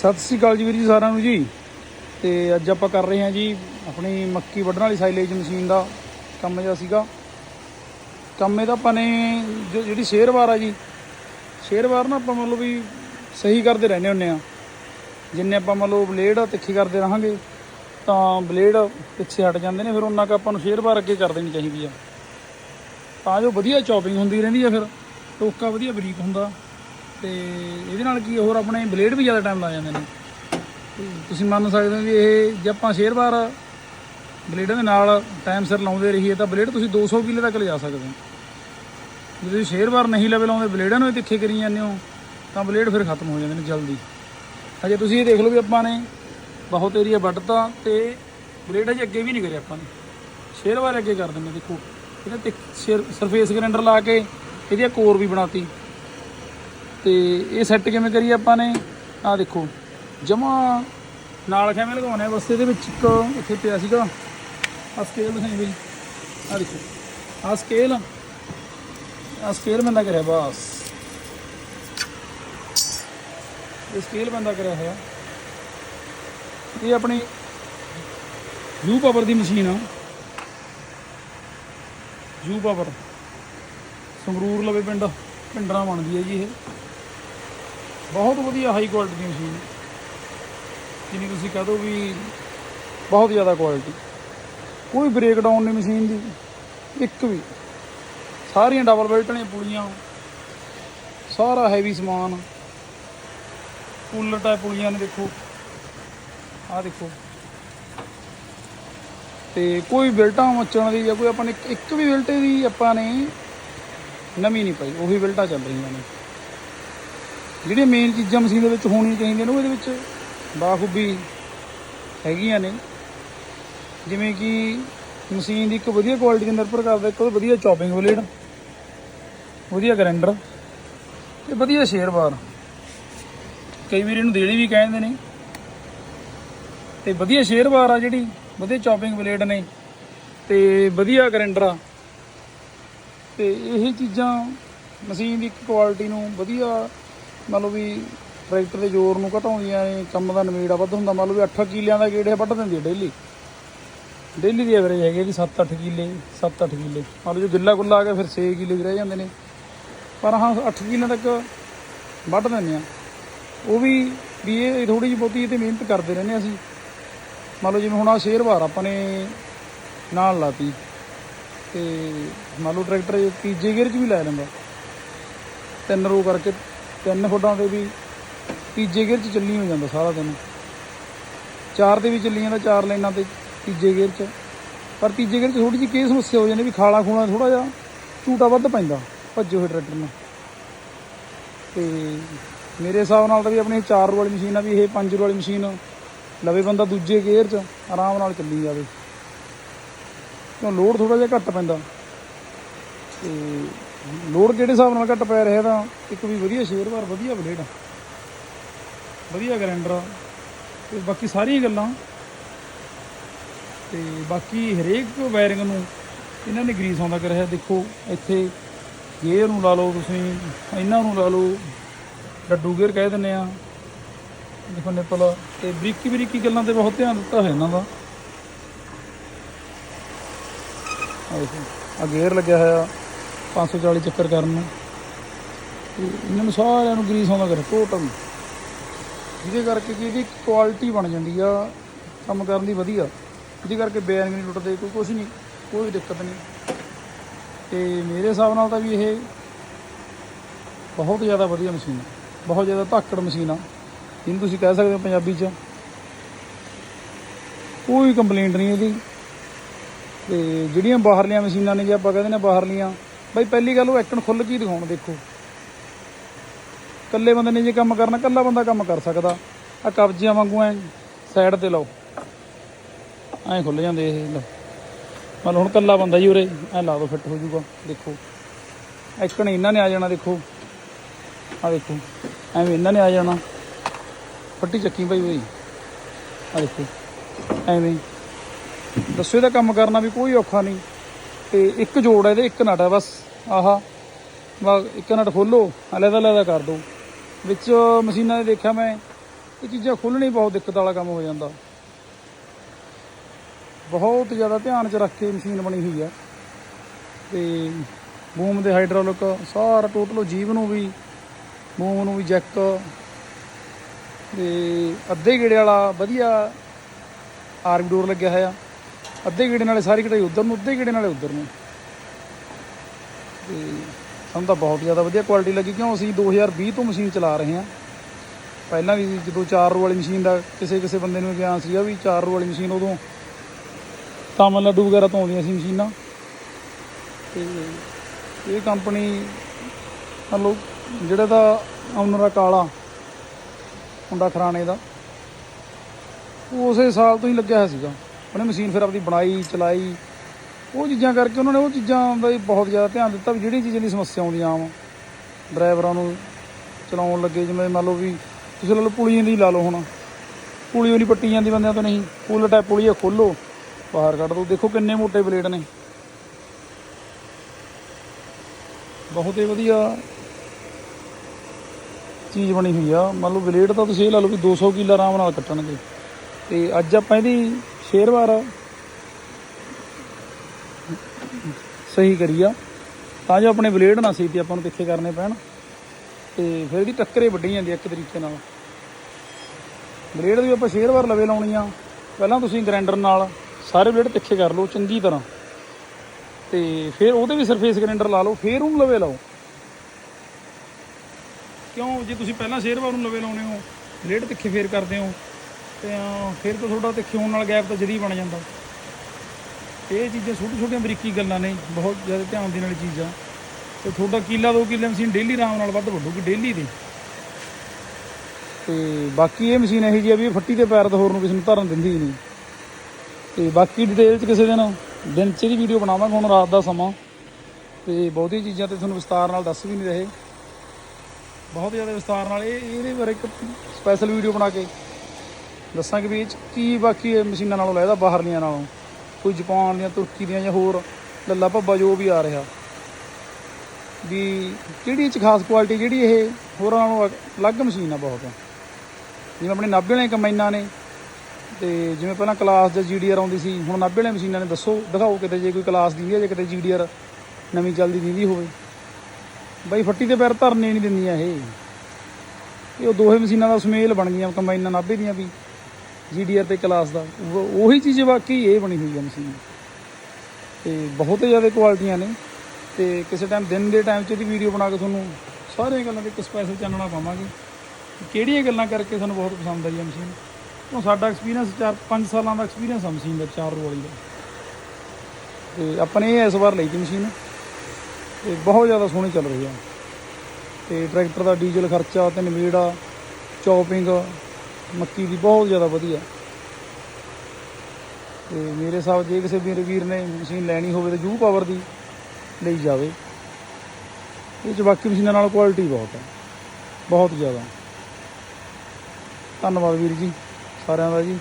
ਸਤਿ ਸ੍ਰੀ ਅਕਾਲ ਜੀ ਵੀਰ ਜੀ ਸਾਰਿਆਂ ਨੂੰ ਜੀ। ਤੇ ਅੱਜ ਆਪਾਂ ਕਰ ਰਹੇ ਹਾਂ ਜੀ ਆਪਣੀ ਮੱਕੀ ਵੱਢਣ ਵਾਲੀ ਸਾਈਲੇਜ ਮਸ਼ੀਨ ਦਾ ਕੰਮ ਜਿਹਾ ਸੀਗਾ। ਕੰਮ ਇਹਦਾ ਆਪਾਂ ਨੇ ਜੋ- ਜਿਹੜੀ ਸ਼ੇਅਰਵਾਰ ਆ ਜੀ ਸ਼ੇਰਵਾਰ ਨਾ ਆਪਾਂ ਮਤਲਬ ਵੀ ਸਹੀ ਕਰਦੇ ਰਹਿੰਦੇ ਹੁੰਨੇ ਆ ਜਿੰਨੇ ਆਪਾਂ ਮਤਲਬ ਬਲੇਡ ਤਿੱਖੀ ਕਰਦੇ ਰਹਾਂਗੇ, ਤਾਂ ਬਲੇਡ ਪਿੱਛੇ ਹਟ ਜਾਂਦੇ ਨੇ, ਫਿਰ ਉਹਨਾਂ ਕ ਆਪਾਂ ਨੂੰ ਸ਼ੇਅਰਵਾਰ ਅੱਗੇ ਕਰ ਦੇਣੀ ਚਾਹੀਦੀ ਆ। ਤਾਂ ਜੋ ਵਧੀਆ ਚੌਪਿੰਗ ਹੁੰਦੀ ਰਹਿੰਦੀ ਆ ਫਿਰ, ਟੋਕਾ ਵਧੀਆ ਬਰੀਕ ਹੁੰਦਾ। ਤੇ ਇਹਦੇ ਨਾਲ ਕੀ ਹੋਰ ਆਪਣੇ ਬਲੇਡ ਵੀ ਜ਼ਿਆਦਾ ਟਾਈਮ ਲਾ ਜਾਂਦੇ ਨੇ। ਤੁਸੀਂ ਮੰਨ ਸਕਦੇ ਹੋ ਵੀ ਇਹ ਜੇ ਆਪਾਂ ਸ਼ੇਅਰ ਬਾਰ ਬਲੇਡਾਂ ਦੇ ਨਾਲ ਟਾਈਮ ਸਿਰ ਲਾਉਂਦੇ ਰਹੀਏ ਤਾਂ ਬਲੇਡ ਤੁਸੀਂ 200 ਕਿਲੇ ਤੱਕ ਲਿਜਾ ਸਕਦੇ ਹੋ। ਜੇ ਤੁਸੀਂ ਸ਼ੇਅਰ ਬਾਰ ਨਹੀਂ ਲਵੇ ਲਾਉਂਦੇ, ਬਲੇਡਾਂ ਨੂੰ ਹੀ ਤਿੱਖੇ ਕਰੀ ਜਾਂਦੇ ਹੋ, ਤਾਂ ਬਲੇਡ ਫਿਰ ਖਤਮ ਹੋ ਜਾਂਦੇ ਨੇ ਜਲਦੀ। ਅਜੇ ਤੁਸੀਂ ਇਹ ਦੇਖ ਲਓ ਵੀ ਆਪਾਂ ਨੇ ਬਹੁਤ ਏਰੀਆ ਵੱਢਤਾ ਤੇ ਬਲੇਡ ਅਜੇ ਅੱਗੇ ਵੀ ਨਹੀਂ ਕਰਿਆ ਆਪਾਂ ਨੇ। ਸ਼ੇਰ ਵਾਰ ਅੱਗੇ ਕਰ ਦਿੰਦੇ ਦੇਖੋ। ਇਹਦੇ ਤੇ ਸਰਫੇਸ ਗ੍ਰੈਂਡਰ ਲਾ ਕੇ ਇਹਦੀ ਕੋਰ ਵੀ ਬਣਾਤੀ। ਤੇ ਇਹ ਸੈੱਟ ਕਿਵੇਂ ਕਰੀ ਆਪਾਂ ਨੇ? ਆਹ ਦੇਖੋ, ਜਮਾ ਨਾਲ ਕਿਵੇਂ ਲਗਾਉਣਾ ਹੈ ਬਸ ਇਹਦੇ ਵਿੱਚ ਇੱਕ ਇੱਥੇ ਪਿਆ ਸੀਗਾ। ਆ ਸਕੇਲ ਦਿਖਾਈ ਬਈ ਆਹ ਦੇਖੋ, ਆਹ ਸਕੇਲ ਆਹ ਸਕੇਲ ਬੰਦਾ ਕਰਿਆ, ਬਸ। ਇਹ ਸਕੇਲ ਬੰਦਾ ਕਰਿਆ ਹੋਇਆ। ਇਹ ਆਪਣੀ ਯੂ ਪਾਵਰ ਦੀ ਮਸ਼ੀਨ ਆ। ਯੂ ਪਾਵਰ ਸੰਗਰੂਰ ਲਵੇ ਪਿੰਡ, ਪਿੰਡਰਾ ਬਣਦੀ ਹੈ ਜੀ ਇਹ। ਬਹੁਤ ਵਧੀਆ ਹਾਈ ਕੁਆਲਿਟੀ ਦੀ ਮਸ਼ੀਨ ਹੈ ਜਿਵੇਂ ਤੁਸੀਂ ਕਹ ਦੋ ਵੀ ਬਹੁਤ ਜ਼ਿਆਦਾ ਕੁਆਲਿਟੀ ਕੋਈ ਬ੍ਰੇਕ ਡਾਊਨ ਨਹੀਂ ਮਸ਼ੀਨ ਦੀ, ਇੱਕ ਵੀ। ਸਾਰੀਆਂ ਡਬਲ ਬੈਲਟ ਨੇ ਪੁਲੀਆਂ, ਸਾਰਾ ਹੈਵੀ ਸਮਾਨ। ਕੂਲਰ ਟਾਈਪ ਪੁਲੀਆਂ ਨੇ ਦੇਖੋ। ਆਹ ਦੇਖੋ। ਤੇ ਕੋਈ ਬਿਲਟਾਂ ਮੱਚਣ ਦੀ ਜਾਂ ਕੋਈ ਆਪਾਂ ਨੇ ਇੱਕ- ਇੱਕ ਵੀ ਬਿਲਟੇ ਦੀ ਆਪਾਂ ਨੇ ਨਵੀਂ ਨਹੀਂ ਪਾਈ, ਉਹੀ ਬਿਲਟਾਂ ਚੱਲ ਰਹੀਆਂ ਨੇ। ਜਿਹੜੀਆਂ ਮੇਨ ਚੀਜ਼ਾਂ ਮਸ਼ੀਨ ਦੇ ਵਿੱਚ ਹੋਣੀਆਂ ਚਾਹੀਦੀਆਂ ਨੇ, ਉਹ ਇਹਦੇ ਵਿੱਚ ਬਾਖੂਬੀ ਹੈਗੀਆਂ ਨੇ। ਜਿਵੇਂ ਕਿ ਮਸ਼ੀਨ ਦੀ ਇੱਕ ਵਧੀਆ ਕੁਆਲਿਟੀ ਦੇ ਨਿਰਭਰ ਕਰਦਾ, ਇੱਕ ਵਧੀਆ ਚੌਪਿੰਗ ਬਲੇਡ ਵਧੀਆ ਗ੍ਰਾਈਂਡਰ ਤੇ ਵਧੀਆ ਸ਼ੇਅਰ ਬਾਰ ਕਈ ਵਾਰ ਇਹਨੂੰ ਦੇਲੀ ਵੀ ਕਹਿੰਦੇ ਨੇ। ਤੇ ਵਧੀਆ ਸ਼ੇਅਰ ਬਾਰ ਆ ਜਿਹੜੀ, ਵਧੀਆ ਚੌਪਿੰਗ ਬਲੇਡ ਨੇ ਤੇ ਵਧੀਆ ਗ੍ਰਾਈਂਡਰ ਆ। ਤੇ ਇਹ ਚੀਜ਼ਾਂ ਮਸ਼ੀਨ ਦੀ ਇੱਕ ਕੁਆਲਿਟੀ ਨੂੰ ਵਧੀਆ ਮੰਨ ਲਓ ਵੀ ਟਰੈਕਟਰ ਦੇ ਜ਼ੋਰ ਨੂੰ ਘਟਾਉਂਦੀਆਂ ਨੇ, ਕੰਮ ਦਾ ਨਮੀੜਾ ਵੱਧ ਹੁੰਦਾ, ਮੰਨ ਲਓ ਵੀ 8 ਕਿੱਲਿਆਂ ਦਾ ਗੇੜੇ ਵੱਢ ਦਿੰਦੀ ਹੈ ਡੇਲੀ। ਡੇਲੀ ਦੀ ਐਵਰੇਜ ਹੈਗੀ ਜੀ 7-8 ਕਿੱਲੇ 7-8 ਕਿੱਲੇ। ਮੰਨ ਲਓ ਜੋ ਗਿੱਲਾ ਗੁੱਲਾ ਆ ਗਿਆ, ਫਿਰ 6 ਕਿੱਲੇ ਵੀ ਰਹਿ ਜਾਂਦੇ ਨੇ। ਪਰ ਹਾਂ 8 ਕਿੱਲਿਆਂ ਤੱਕ ਵੱਢ ਦਿੰਦੇ ਆ। ਉਹ ਵੀ ਵੀ ਇਹ ਥੋੜੀ ਜਿਹੀ ਬਹੁਤੀ ਇਹ ਤੇ ਮਿਹਨਤ ਕਰਦੇ ਰਹਿੰਦੇ ਅਸੀਂ। ਮੰਨ ਲਓ ਜਿਵੇਂ ਹੁਣ ਆ ਸ਼ੇਰ ਵਾਰ ਆਪਾਂ ਨੇ ਨਾਲ ਲਾਤੀ। ਤੇ ਮੰਨ ਲਓ ਟਰੈਕਟਰ ਤੀਜੇ ਗੇਅਰ 'ਚ ਵੀ ਲੈ ਲੈਂਦਾ। ਤਿੰਨ ਰੋ ਕਰਕੇ ਤਿੰਨ ਫੁੱਟਾਂ 'ਤੇ ਵੀ ਤੀਜੇ ਗੇਅਰ 'ਚ ਚੱਲੀ ਹੋ ਜਾਂਦਾ ਸਾਰਾ ਦਿਨ। ਚਾਰ ਤੇ ਵੀ ਚੱਲੀ ਜਾਂਦਾ, ਚਾਰ ਲਾਈਨਾਂ ਤੇ ਤੀਜੇ ਗੇਅਰ 'ਚ। ਪਰ ਤੀਜੇ ਗੇਅਰ 'ਚ ਥੋੜੀ ਜਿਹੀ ਕੀ ਸਮੱਸਿਆ ਹੋ ਜਾਂਦੀ ਵੀ ਖਾਲਾ ਖੂਣਾ ਥੋੜਾ ਜਿਹਾ ਝੂਟਾ ਵੱਧ ਪੈਂਦਾ, ਭੱਜੇ ਹੋਏ ਟਰੈਕਟਰ ਨੂੰ। ਤੇ ਮੇਰੇ ਹਿਸਾਬ ਨਾਲ ਤਾਂ ਵੀ ਆਪਣੀ ਚਾਰ ਰੋ ਵਾਲੀ ਮਸ਼ੀਨ ਆ ਵੀ ਇਹ ਪੰਜ ਰੋ ਵਾਲੀ ਮਸ਼ੀਨ ਲਵੇ ਬੰਦਾ ਦੂਜੇ ਗੇਅਰ 'ਚ, ਆਰਾਮ ਨਾਲ ਚੱਲੀ ਜਾਵੇ। ਕਿਉਂ ਲੋਡ ਥੋੜਾ ਜਿਹਾ ਘੱਟ ਪੈਂਦਾ। ਤੇ ਲੋਡ ਕਿਹੜੇ ਹਿਸਾਬ ਨਾਲ ਘੱਟ ਪੈ ਰਿਹਾ ਤਾਂ ਇੱਕ ਵੀ ਵਧੀਆ ਸ਼ੇਅਰ ਵਾਰ ਵਧੀਆ ਬਲੇਡ ਆ। ਵਧੀਆ ਗ੍ਰਾਈਂਡਰ ਆ। ਤੇ ਬਾਕੀ ਸਾਰੀਆਂ ਗੱਲਾਂ। ਤੇ ਬਾਕੀ ਹਰੇਕ ਵਾਇਰਿੰਗ ਨੂੰ ਇਹਨਾਂ ਨੇ ਗਰੀਸ ਆਉਂਦਾ ਕਰਿਆ। ਦੇਖੋ, ਇੱਥੇ ਗੇਅਰ ਨੂੰ ਲਾ ਲਓ ਤੁਸੀਂ, ਇਹਨਾਂ ਨੂੰ ਲਾ ਲਓ। ਡੱਡੂ ਗੇਅਰ ਕਹਿ ਦਿੰਦੇ ਆ। ਦੇਖੋ ਨਿਪਲ, ਤੇ ਬਰੀਕੀ ਬਰੀਕੀ ਗੱਲਾਂ ਤੇ ਬਹੁਤ ਧਿਆਨ ਦਿੱਤਾ ਹੋਇਆ ਇਹਨਾਂ ਦਾ। ਆ ਆ ਗੇਅਰ ਲੱਗਿਆ ਹੋਇਆ। 540 ਚੱਕਰ ਕਰਨ ਨੂੰ। ਤੇ ਇਹਨਾਂ ਨੂੰ ਸਾਰਿਆਂ ਨੂੰ ਗਰੀਸ ਆਉਂਦਾ ਕਰੇ ਟੋਟਲ ਜਿਹਦੇ ਕਰਕੇ ਕਿ ਇਹਦੀ ਕੁਆਲਿਟੀ ਬਣ ਜਾਂਦੀ ਆ, ਕੰਮ ਕਰਨ ਦੀ ਵਧੀਆ। ਜਿਹਦੇ ਕਰਕੇ ਬੈਰਿੰਗ ਨਹੀਂ ਟੁੱਟਦੇ, ਕੋਈ ਕੁਝ ਨਹੀਂ, ਕੋਈ ਦਿੱਕਤ ਨਹੀਂ। ਤੇ ਮੇਰੇ ਹਿਸਾਬ ਨਾਲ ਤਾਂ ਵੀ ਇਹ ਬਹੁਤ ਜ਼ਿਆਦਾ ਵਧੀਆ ਮਸ਼ੀਨ ਹੈ ਬਹੁਤ ਜ਼ਿਆਦਾ ਧਾਕੜ ਮਸ਼ੀਨ ਆ। ਜਿਹਨੂੰ ਤੁਸੀਂ ਕਹਿ ਸਕਦੇ ਹੋ ਪੰਜਾਬੀ 'ਚ। ਕੋਈ ਕੰਪਲੇਂਟ ਨਹੀਂ ਇਹਦੀ। ਤੇ ਜਿਹੜੀਆਂ ਬਾਹਰਲੀਆਂ ਮਸ਼ੀਨਾਂ ਨੇ ਜੇ ਆਪਾਂ ਕਹਿੰਦੇ ਨੇ ਬਾਹਰਲੀਆਂ ਬਾਈ ਪਹਿਲੀ ਗੱਲ ਉਹ ਐਕਣ ਖੁੱਲ ਕੇ ਹੀ ਦਿਖਾਉਣ, ਦੇਖੋ। ਇਕੱਲੇ ਬੰਦੇ ਨੇ ਜੇ ਕੰਮ ਕਰਨਾ, ਇਕੱਲਾ ਬੰਦਾ ਕੰਮ ਕਰ ਸਕਦਾ। ਆ ਕਬਜ਼ੀਆਂ ਵਾਂਗੂ ਐ ਸਾਈਡ ਤੇ ਲਾਓ। ਐਂ ਖੁੱਲ ਜਾਂਦੇ ਇਹ ਲਓ ਮਤਲਬ ਹੁਣ ਇਕੱਲਾ ਬੰਦਾ ਜੀ ਉਰੇ, ਐ ਲਾ ਦੋ ਫਿੱਟ ਹੋ ਜਾਊਗਾ, ਦੇਖੋ। ਐਕਣ ਇਹਨਾਂ ਨੇ ਆ ਜਾਣਾ, ਦੇਖੋ। ਆ ਦੇਖੋ, ਐਵੇਂ ਇਹਨਾਂ ਨੇ ਆ ਜਾਣਾ। ਫੱਟੀ ਚੱਕੀ ਭਾਈ ਬਈ ਆ ਦੇਖੋ, ਐਵੇਂ। ਦੱਸੋ ਇਹਦਾ ਕੰਮ ਕਰਨਾ ਵੀ ਕੋਈ ਔਖਾ ਨਹੀਂ। ਤੇ ਇੱਕ ਜੋੜ ਹੈ ਇਹਦੇ, ਇੱਕ ਨਟ ਹੈ ਬਸ, ਆਹਾ। ਵਾ ਇੱਕ ਨਟ ਖੋਲੋ ਅਲੱਗ ਅਲੱਗ ਕਰ ਦਿਓ। ਵਿੱਚ ਮਸ਼ੀਨਾਂ ਦੇ ਦੇਖਿਆ ਮੈਂ, ਇਹ ਚੀਜ਼ਾਂ ਖੋਲ੍ਹਣੀ ਬਹੁਤ ਦਿੱਕਤ ਵਾਲਾ ਕੰਮ ਹੋ ਜਾਂਦਾ। ਬਹੁਤ ਜ਼ਿਆਦਾ ਧਿਆਨ ਚ ਰੱਖ ਕੇ ਮਸ਼ੀਨ ਬਣੀ ਹੋਈ ਹੈ। ਤੇ ਬੂਮ ਦੇ ਹਾਈਡ੍ਰੋਲਿਕ ਸਾਰਾ ਟੋਟਲ ਜੀਵ ਨੂੰ ਵੀ, ਬੂਮ ਨੂੰ ਵੀ ਜੈਕ ਤੇ ਅੱਧੇ ਗੇੜੇ ਵਾਲਾ ਵਧੀਆ ਆਰਮ ਡੋਰ ਲੱਗਿਆ ਹੋਇਆ। ਅੱਧੇ ਗੇੜੇ ਨਾਲੇ ਸਾਰੀ ਕਢਾਈ ਉਧਰ ਨੂੰ, ਅੱਧੇ ਗੇੜੇ ਨਾਲੇ ਉਧਰ ਨੂੰ। ਤੇ ਸਾਨੂੰ ਤਾਂ ਬਹੁਤ ਜ਼ਿਆਦਾ ਵਧੀਆ ਕੁਆਲਿਟੀ ਲੱਗੀ, ਕਿਉਂ ਅਸੀਂ 2020 ਤੋਂ ਮਸ਼ੀਨ ਚਲਾ ਰਹੇ ਹਾਂ। ਪਹਿਲਾਂ ਵੀ ਜਦੋਂ 4 ਰੋ ਵਾਲੀ ਮਸ਼ੀਨ ਦਾ ਕਿਸੇ ਕਿਸੇ ਬੰਦੇ ਨੂੰ ਗਿਆਨ ਸੀਗਾ ਵੀ 4 ਰੋ ਵਾਲੀ ਮਸ਼ੀਨ ਉਦੋਂ ਤਾਮਿਲਨਾਡੂ ਵਗੈਰਾ ਤੋਂ ਆਉਂਦੀਆਂ ਸੀ ਮਸ਼ੀਨਾਂ। ਤੇ ਇਹ ਕੰਪਨੀ ਮੰਨ ਲਓ, ਜਿਹੜਾ ਦਾ ਓਨਰ ਆ ਕਾਲਾ, ਮੁੰਡਾ ਖਰਾਣੇ ਦਾ, ਉਹ ਉਸੇ ਸਾਲ ਤੋਂ ਹੀ ਲੱਗਿਆ ਹੋਇਆ ਸੀਗਾ। ਉਹਨੇ ਮਸ਼ੀਨ ਫਿਰ ਆਪਣੀ ਬਣਾਈ, ਚਲਾਈ। ਉਹ ਚੀਜ਼ਾਂ ਕਰਕੇ ਉਹਨਾਂ ਨੇ ਉਹ ਚੀਜ਼ਾਂ ਦਾ ਬਹੁਤ ਜ਼ਿਆਦਾ ਧਿਆਨ ਦਿੱਤਾ ਵੀ ਜਿਹੜੀ ਚੀਜ਼ਾਂ ਦੀ ਸਮੱਸਿਆ ਆਉਂਦੀਆਂ ਆਮ ਡਰਾਈਵਰਾਂ ਨੂੰ ਚਲਾਉਣ ਲੱਗੇ, ਜਿਵੇਂ ਮੰਨ ਲਓ ਵੀ ਤੁਸੀਂ ਲਾ ਲਓ ਪੁਲੀਆਂ ਦੀ ਲਾ ਲਓ ਹੁਣ। ਪੁਲੀ ਨਹੀਂ ਪੱਟੀ ਜਾਂਦੀ ਬੰਦਿਆਂ ਤੋਂ ਨਹੀਂ। ਪੁੱਲ ਟੈਪ ਪੁਲੀ ਆ ਖੋਲੋ ਬਾਹਰ ਕੱਢ ਦੋ। ਦੇਖੋ ਕਿੰਨੇ ਮੋਟੇ ਬਲੇਡ ਨੇ। ਬਹੁਤ ਹੀ ਵਧੀਆ ਚੀਜ਼ ਬਣੀ ਹੋਈ ਆ। ਮੰਨ ਲਓ ਬਲੇਡ ਤਾਂ ਤੁਸੀਂ ਇਹ ਲਾ ਲਓ ਵੀ 200 ਕਿੱਲਾ ਆਰਾਮ ਨਾਲ ਕੱਟਣਗੇ। ਤੇ ਅੱਜ ਆਪਾਂ ਇਹਦੀ ਸ਼ੇਅਰਵਾਰ ਸਹੀ ਕਰੀ ਆ ਤਾਂ ਜੋ ਆਪਣੇ ਬਲੇਡ ਨਾ ਸੀ ਤੇ ਆਪਾਂ ਨੂੰ ਤਿੱਖੇ ਕਰਨੇ ਪੈਣ। ਤੇ ਫਿਰ ਇਹਦੀ ਟੱਕਰੇ ਵੱਢੀ ਜਾਂਦੀ ਇੱਕ ਤਰੀਕੇ ਨਾਲ। ਬਲੇਡ ਵੀ ਆਪਾਂ ਸ਼ੇਅਰਵਾਰ ਲਵੇ ਲਾਉਣੀ ਆ। ਪਹਿਲਾਂ ਤੁਸੀਂ ਗ੍ਰਾਈਂਡਰ ਨਾਲ ਸਾਰੇ ਬਲੇਡ ਤਿੱਖੇ ਕਰ ਲਓ ਚੰਗੀ ਤਰ੍ਹਾਂ। ਤੇ ਫਿਰ ਉਹਦੇ ਵੀ ਸਰਫੇਸ ਗ੍ਰਾਈਂਡਰ ਲਾ ਲਓ, ਫਿਰ ਉਹਨੂੰ ਲਵੇ ਲਾਓ। ਕਿਉਂ? ਜੇ ਤੁਸੀਂ ਪਹਿਲਾਂ ਸ਼ੇਅਰਵਾਰ ਨੂੰ ਲਵੇ ਲਾਉਣੇ ਹੋ, ਬਲੇਡ ਤਿੱਖੇ ਫੇਰ ਕਰਦੇ ਹੋ। ਤੇ ਫਿਰ ਤਾਂ ਤੁਹਾਡਾ ਤਿੱਖੇ ਖਿਉਣ ਨਾਲ ਗੈਪ ਤਾਂ ਜਦੀ ਬਣ ਜਾਂਦਾ। ਇਹ ਚੀਜ਼ਾਂ ਛੋਟੀ ਛੋਟੀਆਂ ਬਰੀਕੀ ਗੱਲਾਂ ਨੇ, ਬਹੁਤ ਜ਼ਿਆਦਾ ਧਿਆਨ ਦੇਣ ਵਾਲੀ ਚੀਜ਼ਾਂ ਤੇ ਤੁਹਾਡਾ ਕਿਲਾ, ਦੋ ਕਿੱਲੇ ਮਸ਼ੀਨ ਡੇਲੀ ਆਰਾਮ ਨਾਲ ਵੱਧ ਵੱਢੂਗੀ ਡੇਲੀ ਦੀ। ਤੇ ਬਾਕੀ ਇਹ ਮਸ਼ੀਨ ਇਹੋ ਜਿਹੀ ਆ ਵੀ ਇਹ ਫੱਟੀ ਤੇ ਪੈਰ ਤਾਂ ਹੋਰ ਨੂੰ ਕਿਸੇ ਨੂੰ ਧਰਨ ਦਿੰਦੀ ਹੀ ਨਹੀਂ। ਤੇ ਬਾਕੀ ਡਿਟੇਲ ਚ ਕਿਸੇ ਦਿਨ ਦਿਨ ਚ ਦੀ ਵੀਡੀਓ ਬਣਾਵਾਂਗੇ ਹੁਣ ਰਾਤ ਦਾ ਸਮਾਂ। ਤੇ ਬਹੁਤੀ ਚੀਜ਼ਾਂ ਤੇ ਤੁਹਾਨੂੰ ਵਿਸਤਾਰ ਨਾਲ ਦੱਸ ਵੀ ਨਹੀਂ ਰਹੇ। ਬਹੁਤ ਜ਼ਿਆਦਾ ਵਿਸਤਾਰ ਨਾਲ ਇਹ ਇਹਦੇ ਬਾਰੇ ਇੱਕ ਸਪੈਸ਼ਲ ਵੀਡੀਓ ਬਣਾ ਕੇ ਦੱਸਾਂਗੇ ਵੀ ਇਹ 'ਚ ਕੀ ਬਾਕੀ ਮਸ਼ੀਨਾਂ ਨਾਲੋਂ ਲੈਦਾ ਬਾਹਰਲੀਆਂ ਨਾਲੋਂ? ਕੋਈ ਜਾਪਾਨ ਦੀਆਂ, ਤੁਰਕੀ ਦੀਆਂ ਜਾਂ ਹੋਰ? ਲੱਲਾ ਭੱਬਾ ਜੋ ਵੀ ਆ ਰਿਹਾ। ਵੀ ਕਿਹੜੀ 'ਚ ਖਾਸ ਕੁਆਲਿਟੀ ਜਿਹੜੀ ਇਹ ਹੋਰਾਂ ਨਾਲੋਂ ਅਲੱਗ ਮਸ਼ੀਨ ਆ ਬਹੁਤ? ਜਿਵੇਂ ਆਪਣੇ ਨਾਭੇ ਵਾਲੇ ਕੰਬਾਈਨਾਂ ਨੇ, ਤੇ ਜਿਵੇਂ ਪਹਿਲਾਂ ਕਲਾਸ ਜਾਂ ਜੀਡੀਆਰ ਆਉਂਦੀ ਸੀ, ਹੁਣ ਨਾਭੇ ਵਾਲੀਆਂ ਮਸ਼ੀਨਾਂ ਨੇ, ਦੱਸੋ, ਦਿਖਾਓ ਕਿਤੇ ਜੇ ਕੋਈ ਕਲਾਸ ਦੀ ਹੈ, ਜੇ ਕਿਤੇ ਜੀਡੀਆਰ ਨਵੀਂ ਚੱਲਦੀ ਦੀਦੀ ਹੋਵੇ। ਬਾਈ ਫੱਟੀ ਦੇ ਪੈਰ ਧਰਨੇ ਨਹੀਂ ਦਿੰਦੀਆਂ ਇਹ। ਇਹ ਉਹ ਦੋਹੇ ਮਸ਼ੀਨਾਂ ਦਾ ਸੁਮੇਲ ਬਣ ਗਈਆਂ ਕੰਬਾਈਨਾਂ ਨਾਭੇ ਦੀਆਂ ਵੀ। ਜੀਡੀਆਰ ਤੇ ਕਲਾਸ ਦਾ। ਉਹੀ ਚੀਜ਼ ਵਾਕਈ ਇਹ ਬਣੀ ਹੋਈ ਹੈ ਮਸ਼ੀਨ। ਤੇ ਬਹੁਤ ਜ਼ਿਆਦਾ ਕੁਆਲਿਟੀਆਂ ਨੇ। ਤੇ ਕਿਸੇ ਟਾਈਮ ਦਿਨ ਦੇ ਟਾਈਮ 'ਚ ਇਹਦੀ ਵੀਡੀਓ ਬਣਾ ਕੇ ਤੁਹਾਨੂੰ ਸਾਰੀਆਂ ਗੱਲਾਂ ਦੇ ਇੱਕ ਸਪੈਸ਼ਲ ਚਾਨਣਾ ਪਾਵਾਂਗੇ। ਕਿਹੜੀਆਂ ਗੱਲਾਂ ਕਰਕੇ ਸਾਨੂੰ ਬਹੁਤ ਪਸੰਦ ਆਈ ਹੈ ਮਸ਼ੀਨ? ਉਹ ਸਾਡਾ ਐਕਸਪੀਰੀਅੰਸ 4 5 ਸਾਲਾਂ ਦਾ ਐਕਸਪੀਰੀਅੰਸ ਆ ਮਸ਼ੀਨ ਦਾ, ਚਾਰ ਰੋ ਵਾਲੀ ਦਾ। ਤੇ ਆਪਾਂ ਨੇ ਇਹ ਇਸ ਵਾਰ ਲਈ ਸੀ ਮਸ਼ੀਨ। ਤੇ ਬਹੁਤ ਜ਼ਿਆਦਾ ਸੋਹਣੀ ਚੱਲ ਰਹੀ ਆ। ਤੇ ਟਰੈਕਟਰ ਦਾ ਡੀਜ਼ਲ ਖਰਚਾ ਤੇ ਨਿਬੇੜਾ ਚੌਪਿੰਗ ਮੱਕੀ ਦੀ ਬਹੁਤ ਜ਼ਿਆਦਾ ਵਧੀਆ। ਤੇ ਮੇਰੇ ਹਿਸਾਬ ਜੇ ਕਿਸੇ ਵੀਰ ਵੀਰ ਨੇ ਮਸ਼ੀਨ ਲੈਣੀ ਹੋਵੇ ਤਾਂ ਜੂ ਪਾਵਰ ਦੀ ਲਈ ਜਾਵੇ। ਇਹ 'ਚ ਬਾਕੀ ਮਸ਼ੀਨਾਂ ਨਾਲ ਕੁਆਲਿਟੀ ਬਹੁਤ ਹੈ। ਬਹੁਤ ਜ਼ਿਆਦਾ। ਧੰਨਵਾਦ ਵੀਰ ਜੀ, ਸਾਰਿਆਂ ਦਾ ਜੀ।